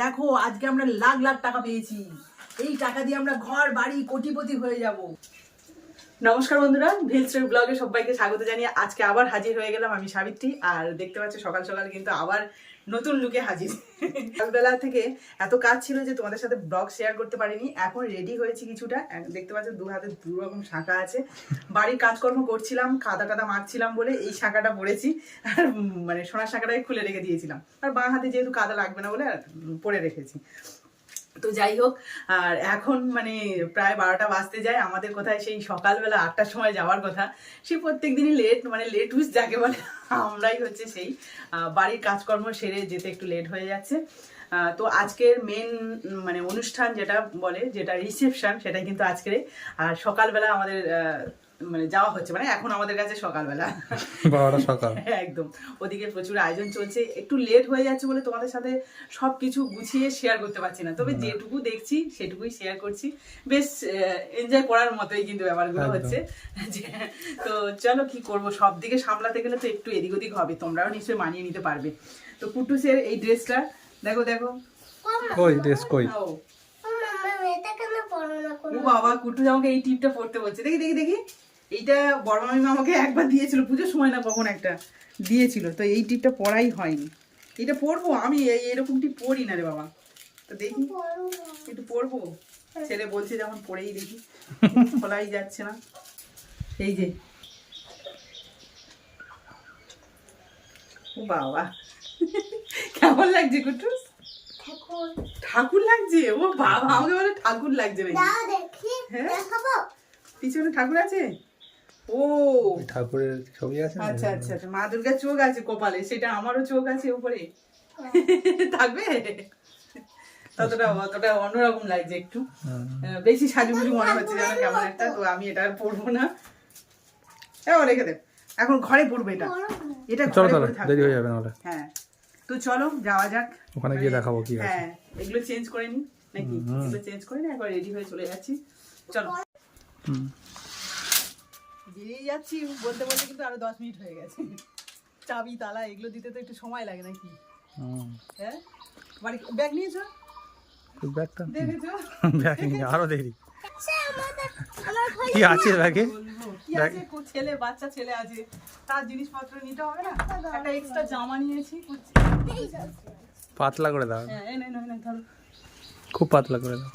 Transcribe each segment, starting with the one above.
দেখো, আজকে আমরা লাখ লাখ টাকা পেয়েছি। এই টাকা দিয়ে আমরা ঘর, বাড়ি, কোটিপতি হয়ে যাব। নমস্কার বন্ধুরা ভিলস্ট্রিট ব্লগে সবাইকে স্বাগত জানিয়ে আজকে আবার হাজির হয়ে গেলাম আমি সাবিত্রী। আর দেখতে পাচ্ছি, সকাল সকাল কিন্তু আবার নতুন লুকে হাজির। সকালবেলা থেকে এত কাজ ছিল যে তোমাদের সাথে ব্লগ শেয়ার করতে পারিনি। এখন রেডি হয়েছি কিছুটা। দেখতে পাচ্ছ, দু হাতে দু রকম শাঁখা আছে। বাড়ির কাজকর্ম করছিলাম খাদা কাদা মারছিলাম বলে এই শাঁখাটা পড়েছি আর মানে সোনার শাঁখাটাকে খুলে রেখে দিয়েছিলাম। আর বাঁ হাতে যেহেতু কাদা লাগবে না বলে পরে রেখেছি। তো যাই হোক, আর এখন মানে প্রায় বারোটা বাজতে যায়। আমাদের কোথায় সেই সকালবেলা আটটার সময় যাওয়ার কথা। সে প্রত্যেক দিনই লেট মানে লেট উইস যাকে বলে, আমরাই হচ্ছে সেই বাড়ির কাজকর্ম সেরে যেতে একটু লেট হয়ে যাচ্ছে। তো আজকের মেন মানে অনুষ্ঠান যেটা বলে, যেটা রিসেপশন সেটা কিন্তু আজকের। আর সকালবেলা আমাদের মানে যাওয়া হচ্ছে মানে এখন আমাদের কাছে সকালবেলা। বারোটা সকাল। একদম। ওদিকে প্রচুর আয়োজন চলছে। একটু লেট হয়ে যাচ্ছে বলে তোমাদের সাথে সবকিছু গুছিয়ে শেয়ার করতে পারছি না। তবে যেটুকু দেখছি সেটুকুই শেয়ার করছি। বেশ এনজয় করার মতোই কিন্তু ব্যাপারগুলো হচ্ছে। তো চলো কি করব? সব দিকে সামলাতে গেলে তো একটু এদিক ওদিক হবে। তোমরাও নিশ্চয়ই মানিয়ে নিতে পারবে। তো কুটুসের এই ড্রেসটা দেখো দেখো। কই ড্রেস কই? ও। বাবা কুটুস আমাকে এই টিপটা পড়তে বলছে। দেখি দেখি দেখি। এইটা বড় মামিমা আমাকে একবার দিয়েছিল পুজোর সময় না কখন একটা দিয়েছিল তো এই টিপটা পরাই হয়নি। এটা পরবো আমি এই এরকম টিপ পরি না রে বাবা। তো দেখি একটু পরবো ছেলে বলছে যেমন পরেই দেখি খোলাই যাচ্ছে না। এই যে। ও বাবা। কেমন লাগছে কুটুস ঠাকুর। লাগছে? ও বাবা আমাকে বলে ঠাকুর লাগছে হ্যাঁ? পিছনে ঠাকুর আছে? ও। ঠাকুরের ছবি আছে আচ্ছা আচ্ছা। মা দুর্গার চোখ আছে কপালে সেটা আমারও চোখ আছে উপরে। থাকবে? ততটা অতটা অন্যরকম লাগছে একটু। বেশি সাজুগুজু মনে হচ্ছে যেন কেমন একটা তো আমি এটা আর পরবো না। হ্যাঁ রেখে দে। এখন ঘরে পড়বে এটা। এটা চলো তাহলে দেরি হয়ে যাবে নাহলে হ্যাঁ। তো চলো যাওয়া যাক। ওখানে গিয়ে দেখাবো কি হ্যাঁ এগুলো চেঞ্জ করে নি নাকি? এগুলো চেঞ্জ করে নি একবার রেডি হয়ে চলে যাচ্ছি। চলো। হুম। বেরিয়ে যাচ্ছি বলতে বলতে কিন্তু আরও দশ মিনিট হয়ে গেছে। চাবি তালা এগুলো দিতে তো একটু সময় লাগে নাকি। হ্যাঁ? বাড়ি ব্যাগ নিয়েছো? তো ব্যাগটা দেখেছ? ব্যাগ নিয়ে আরও দেরি। কি আছে ব্যাগে? ছেলে বাচ্চা ছেলে আছে। তার জিনিসপত্র নিতে হবে না? একটা এক্সট্রা জামা নিয়েছি পাতলা করে দাও। হ্যাঁ এই নে, নে, নে, খুব পাতলা করে দাও।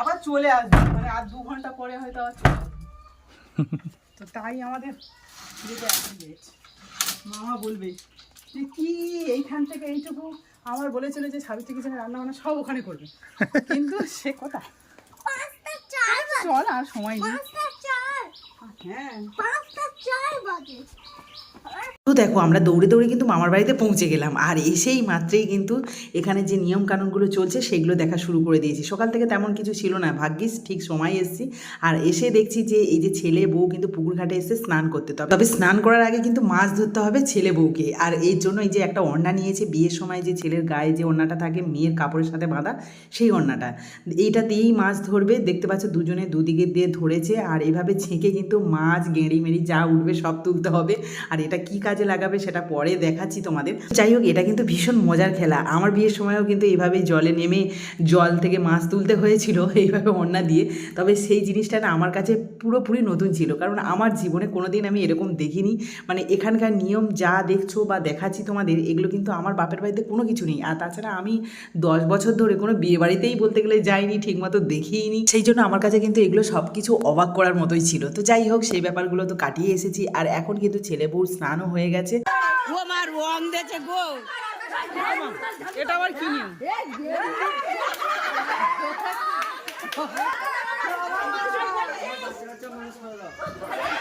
আবার চলে আসবে। মানে আর দু ঘণ্টা পরে হয়তো আবার চলে আসবে। তো তাই আমাদের যেতে। মামা বলবে যে কি এইখান থেকে এইটুকু? আমার বলেছিল যে সাবিত্রী কিচেনে রান্না বান্না সব ওখানে করবে। কিন্তু সে কথা। চল আর সময় নেই। হ্যাঁ। তো দেখো, আমরা দৌড়ে দৌড়ে কিন্তু মামার বাড়িতে পৌঁছে গেলাম। আর এসেই মাত্রেই কিন্তু এখানে যে নিয়ম কানুনগুলো চলছে, সেগুলো দেখা শুরু করে দিয়েছি। সকাল থেকে তেমন কিছু ছিল না, ভাগ্যিস ঠিক সময় এসেছি। আর এসে দেখছি যে এই যে ছেলে বউ কিন্তু পুকুর ঘাটে এসে স্নান করতে তবে তবে স্নান করার আগে কিন্তু মাছ ধরতে হবে ছেলে বউকে। আর এর জন্য এই যে একটা ওড়না নিয়েছে, বিয়ের সময় যে ছেলের গায়ে যে ওড়নাটা থাকে, মেয়ের কাপড়ের সাথে বাঁধা, সেই ওড়নাটা এইটা দিয়েই মাছ ধরবে। দেখতে পাচ্ছ দুজনে দুদিকে দিয়ে ধরেছে। আর এভাবে ছেঁকে কিন্তু মাছ গেঁড়ি মেড়ি যা উঠবে সব তুলতে হবে। আর এটা কি কাজে লাগাবে সেটা পরে দেখাচ্ছি তোমাদের। যাই হোক, এটা কিন্তু ভীষণ মজার খেলা। আমার বিয়ের সময়ও কিন্তু এইভাবেই জলে নেমে জল থেকে মাছ তুলতে হয়েছিল, এইভাবে ওড়না দিয়ে। তবে সেই জিনিসটা না আমার কাছে পুরোপুরি নতুন ছিল। কারণ আমার জীবনে কোনোদিন আমি এরকম দেখিনি। মানে এখানকার নিয়ম যা দেখছ বা দেখাচ্ছি তোমাদের, এগুলো কিন্তু আমার বাপের বাড়িতে কোনো কিছু নেই। আর তাছাড়া আমি দশ বছর ধরে কোনো বিয়ে বাড়িতেই বলতে গেলে যাইনি, ঠিকমতো দেখিইনি সেই জন্য আমার কাছে কিন্তু এগুলো সব কিছু অবাক করার মতোই ছিল। তো যাই হোক, সেই ব্যাপারগুলো তো কাটিয়ে এসেছি। আর এখন কিন্তু ছেলে বউর স্নানও হয়ে গেছে। এটা আবার কি নিয়ম?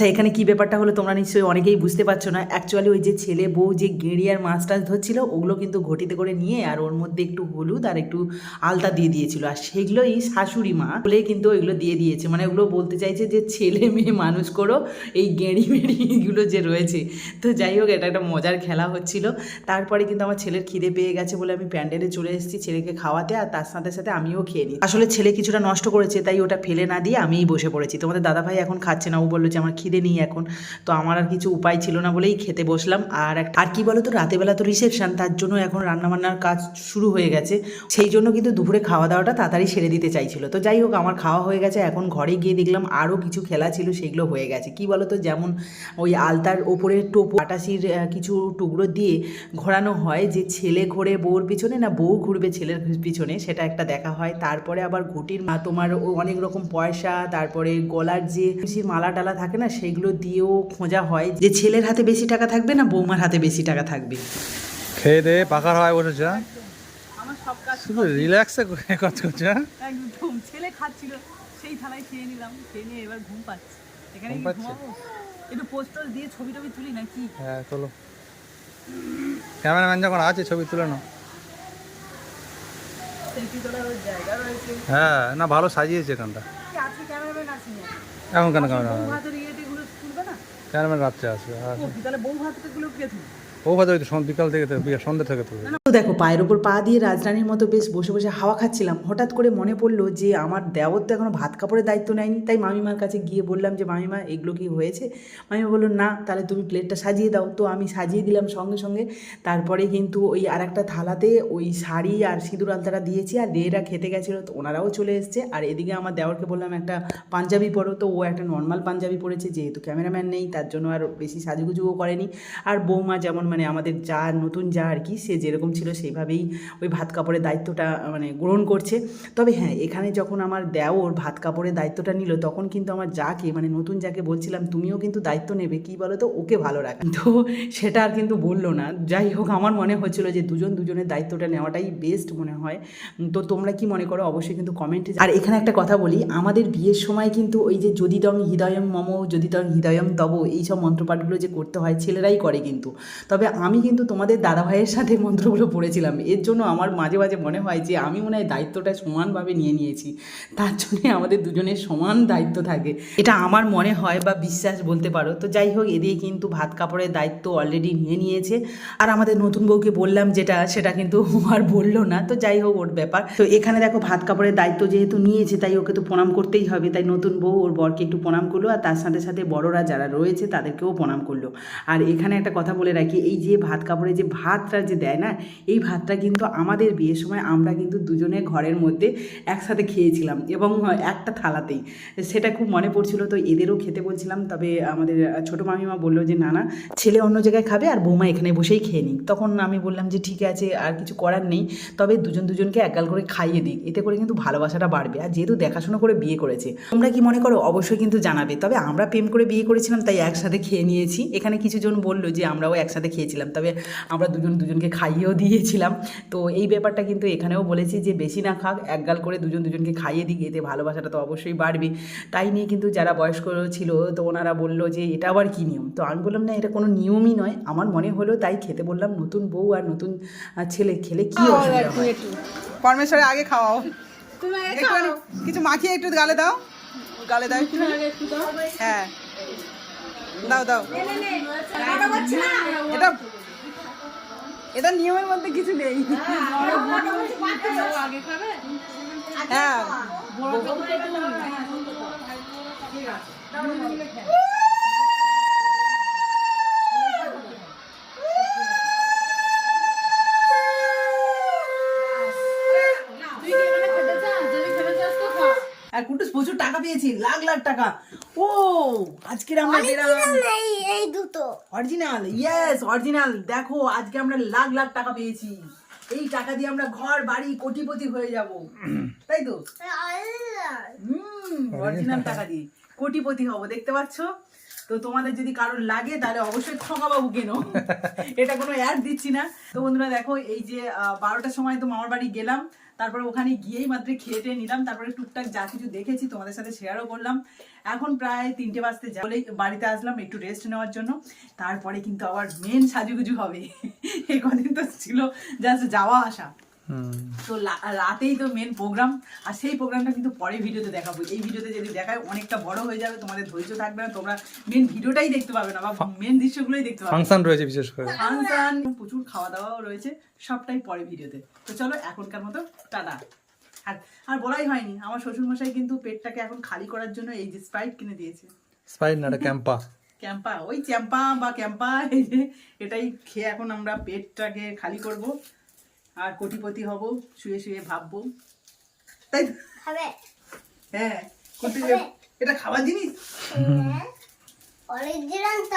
আচ্ছা এখানে কি ব্যাপারটা হলো তোমরা নিশ্চয়ই অনেকেই বুঝতে পারছ না। অ্যাকচুয়ালি ওই যে ছেলে বউ যে গেঁড়ি আর মাছ টাছ ধরছিল, ওগুলো কিন্তু ঘটিতে করে নিয়ে আর ওর মধ্যে একটু হলুদ আর একটু আলতা দিয়ে দিয়েছিল। আর সেগুলোই শাশুড়ি মা বলে কিন্তু ওইগুলো দিয়ে দিয়েছে। মানে ওগুলো বলতে চাইছে যে, ছেলে মেয়ে মানুষ করো, এই গেঁড়ি মেড়ি এগুলো যে রয়েছে। তো যাই হোক, এটা একটা মজার খেলা হচ্ছিল। তারপরে কিন্তু আমার ছেলের খিদে পেয়ে গেছে বলে আমি প্যান্ডেলে চলে এসেছি ছেলেকে খাওয়াতে আর তার সাথে সাথে আমিও খেয়ে নিই আসলে ছেলে কিছুটা নষ্ট করেছে, তাই ওটা ফেলে না দিয়ে আমিই বসে পড়েছি। তোমাদের দাদাভাই এখন খাচ্ছে না, ও বলল যে, আমার নেই এখন। তো আমার আর কিছু উপায় ছিল না বলেই খেতে বসলাম। আর এক- আর কি বলো তো রাতেবেলা তো রিসেপশন তার জন্য এখন রান্নাবান্নার কাজ শুরু হয়ে গেছে। সেই জন্য কিন্তু দুপুরে খাওয়া দাওয়াটা তাড়াতাড়ি সেরে দিতে চাইছিল। তো যাই হোক, আমার খাওয়া হয়ে গেছে। এখন ঘরে গিয়ে দেখলাম আরও কিছু খেলা ছিল, সেগুলো হয়ে গেছে। কি বলো তো যেমন ওই আলতার ওপরে টোপো, আটাশির কিছু টুকরো দিয়ে ঘোরানো হয়। যে ছেলে ঘোরে বউর পিছনে না বউ ঘুরবে ছেলের পিছনে, সেটা একটা দেখা হয়। তারপরে আবার ঘুটির মা, তোমার অনেক রকম পয়সা, তারপরে গলার যে মালা টালা থাকে না সেগুলো দিয়েও খোঁজা হয় যে ছেলের হাতে বেশি টাকা থাকবে না বৌমার হাতে বেশি টাকা থাকবে। খেয়ে দিয়ে পাকার হয় বসেছে হ্যাঁ? আমার সব কাজ শুধু রিল্যাক্সে কাজ করছে হ্যাঁ? একদম ছেলে খাচ্ছিল সেই থালায় খেয়ে নিলাম খেয়ে নিয়ে এবার ঘুম পাচ্ছে। এখানে ঘুম কি পাচ্ছে? ঘুমাবো? একটু পোস্টার দিয়ে ছবি টবি তুলি নাকি? হ্যাঁ চলো ক্যামেরাম্যান যখন আছে ছবি তুলে নাও। হ্যাঁ না ভালো সাজিয়েছে এখানটা। এখন কেন বউ ক্যামেরাম্যান হাতের ইয়েতে গুলো তুলবে না ক্যামেরাম্যান রাত্রে আসবে কি তাহলে বউ হাতে গুলো কে ও হয়তো ওই তো সন- বিকাল থেকে তো- দেখো, পায়ের ওপর পা দিয়ে রাজরানীর মতো বেশ বসে বসে হাওয়া খাচ্ছিলাম। হঠাৎ করে মনে পড়ল যে, আমার দেওর তো এখনও ভাত কাপড়ের দায়িত্ব নেয়নি। তাই মামিমার কাছে গিয়ে বললাম যে, মামিমা, এগুলো কি হয়েছে? মামিমা বলল, না, তাহলে তুমি প্লেটটা সাজিয়ে দাও। তো আমি সাজিয়ে দিলাম সঙ্গে সঙ্গে। তারপরে কিন্তু ওই আর একটা থালাতে ওই শাড়ি আর সিঁদুর আলতাটা দিয়েছি আর রেয়েরা খেতে গেছিল। তো ওনারাও চলে এসছে। আর এদিকে আমার দেওরকে বললাম, একটা পাঞ্জাবি পরো। তো ও একটা নর্মাল পাঞ্জাবি পরেছে, যেহেতু ক্যামেরাম্যান নেই, তার জন্য আর বেশি সাজুগুজুও করেনি। আর বৌমা যেমন মানে আমাদের যা নতুন যা আর কি সে যেরকম ছিল সেইভাবেই ওই ভাত কাপড়ের দায়িত্বটা মানে গ্রহণ করছে। তবে হ্যাঁ এখানে যখন আমার দেওর ভাত কাপড়ের দায়িত্বটা নিল, তখন কিন্তু আমার যাকে মানে নতুন যাকে বলছিলাম, তুমিও কিন্তু দায়িত্ব নেবে, কি বলো তো ওকে ভালো রাখ তো সেটা আর কিন্তু বলল না। যাই হোক, আমার মনে হচ্ছিল যে দুজন দুজনের দায়িত্বটা নেওয়াটাই বেস্ট মনে হয়। তো তোমরা কি মনে করো? অবশ্যই কিন্তু কমেন্টে আর এখানে একটা কথা বলি, আমাদের বিয়ের সময় কিন্তু ওই যে যদি তং হৃদয়ম মম, যদি তং হৃদয়ম তব, এইসব মন্ত্রপাঠগুলো যে করতে হয়, ছেলেরাই করে কিন্তু। তবে আমি কিন্তু তোমাদের দাদাভাইয়ের সাথে মন্ত্রগুলো পড়েছিলাম। এর জন্য আমার মাঝে মাঝে মনে হয় যে আমি মনে হয় দায়িত্বটা সমানভাবে নিয়ে নিয়েছি। তার জন্যে আমাদের দুজনের সমান দায়িত্ব থাকে। এটা আমার মনে হয় বা বিশ্বাস বলতে পারো। তো যাই হোক, এদিকে কিন্তু ভাত কাপড়ের দায়িত্ব অলরেডি নিয়ে নিয়েছে। আর আমাদের নতুন বউকে বললাম যেটা, সেটা কিন্তু আর বলল না। তো যাই হোক, ওর ব্যাপার। তো এখানে দেখো, ভাত কাপড়ের দায়িত্ব যেহেতু নিয়েছে, তাই ওকে তো প্রণাম করতেই হবে। তাই নতুন বউ ওর বরকে একটু প্রণাম করল। আর তার সাথে সাথে বড়রা যারা রয়েছে, তাদেরকেও প্রণাম করল। আর এখানে একটা কথা বলে রাখি এই যে ভাত কাপড়ে যে ভাতটা যে দেয় না, এই ভাতটা কিন্তু আমাদের বিয়ের সময় আমরা কিন্তু দুজনে ঘরের মধ্যে একসাথে খেয়েছিলাম এবং একটা থালাতেই। সেটা খুব মনে পড়ছিল তো এদেরও খেতে বলছিলাম, তবে আমাদের ছোটো মামিমা বলল যে, না না, ছেলে অন্য জায়গায় খাবে আর বৌমা এখানে বসেই খেয়ে নিক। তখন আমি বললাম যে, ঠিক আছে, আর কিছু করার নেই, তবে দুজন দুজনকে একগাল করে খাইয়ে দিক। এতে করে কিন্তু ভালোবাসাটা বাড়বে। আর যেহেতু দেখাশোনা করে বিয়ে করেছে, তোমরা কি মনে করো? অবশ্যই কিন্তু জানাবে। তবে আমরা প্রেম করে বিয়ে করেছিলাম, তাই একসাথে খেয়ে নিয়েছি। এখানে কিছুজন বলল যে, আমরাও একসাথে খেয়েছিলাম তবে আমরা দুজন দুজনকে খাইয়েও দিয়েছিলাম। তো এই ব্যাপারটা কিন্তু এখানেও বলেছি যে বেশি না খাক একগাল করে দুজন দুজনকে খাইয়ে দিক এতে ভালোবাসাটা তো অবশ্যই বাড়বে। তাই নিয়ে কিন্তু যারা বয়স্ক ছিল তো ওনারা বলল যে এটা আবার কী নিয়ম? তো আমি বললাম না এটা কোনো নিয়মই নয়। আমার মনে হলো তাই খেতে বললাম নতুন বউ আর নতুন ছেলে খেলে কি পরমেশ্বরে আগে খাওয়াও। কিছু মাখিয়ে একটু গালে দাও। গালে দাও। হ্যাঁ। দাও দাও। এটা এটা নিয়মের মধ্যে কিছু নেই। হ্যাঁ। আর কুটুস প্রচুর টাকা পেয়েছি, লাখ লাখ টাকা। ও আজকে আমরা বেরাম এই দুটো। অরিজিনাল ইয়েস অরিজিনাল দেখো আজকে আমরা লাখ লাখ টাকা পেয়েছি। এই টাকা দিয়ে আমরা ঘর বাড়ি কোটিপতি হয়ে যাব। তাই তো? হুম অরিজিনাল টাকা দিয়ে। কোটিপতি হব দেখতে পাচ্ছ? তো তোমাদের যদি কারোর লাগে, তাহলে অবশ্যই ক্ষমাবাবু কেন? এটা কোনো অ্যাড দিচ্ছি না। তো বন্ধুরা দেখো, এই যে বারোটার সময় তো মামার বাড়ি গেলাম। তারপরে ওখানে গিয়েই মাত্র খেয়ে টেয়ে নিলাম। তারপরে টুকটাক যা কিছু দেখেছি, তোমাদের সাথে শেয়ারও করলাম। এখন প্রায় তিনটে বাজতে যা বাড়িতে আসলাম একটু রেস্ট নেওয়ার জন্য। তারপরে কিন্তু আবার মেন সাজুগুজু হবে। এই কদিন তো ছিল জাস্ট যাওয়া আসা। তো রাতেই তো মেন প্রোগ্রাম আর সেই প্রোগ্রামটা কিন্তু পরে ভিডিওতে দেখাবো। এই ভিডিওতে যদি দেখায় অনেকটা বড় হয়ে যাবে তোমাদের ধৈর্য থাকবে না তোমরা মেন ভিডিওটাই দেখতে পাবে না বা মেন দৃশ্যগুলোই দেখতে পাবে ফাংশন রয়েছে বিশেষ করে। ফাংশন প্রচুর খাওয়া দাওয়াও রয়েছে সবটাই পরে ভিডিওতে। তো চলো এখনকার মতো টাটা। আর আর বলাই হয়নি আমার শ্বশুরমশাই কিন্তু পেটটাকে এখন খালি করার জন্য এই যে স্প্রাইট কিনে দিয়েছে। স্পাইড না ক্যাম্পা ক্যাম্পা ওই চ্যাম্পা বা ক্যাম্পা এই যে এটাই খেয়ে এখন আমরা পেটটাকে খালি করব। আর কোটিপতি হব শুয়ে শুয়ে ভাববো। তাই হ্যাঁ কোটি- এটা খাবার জিনিস? অরিজিনাল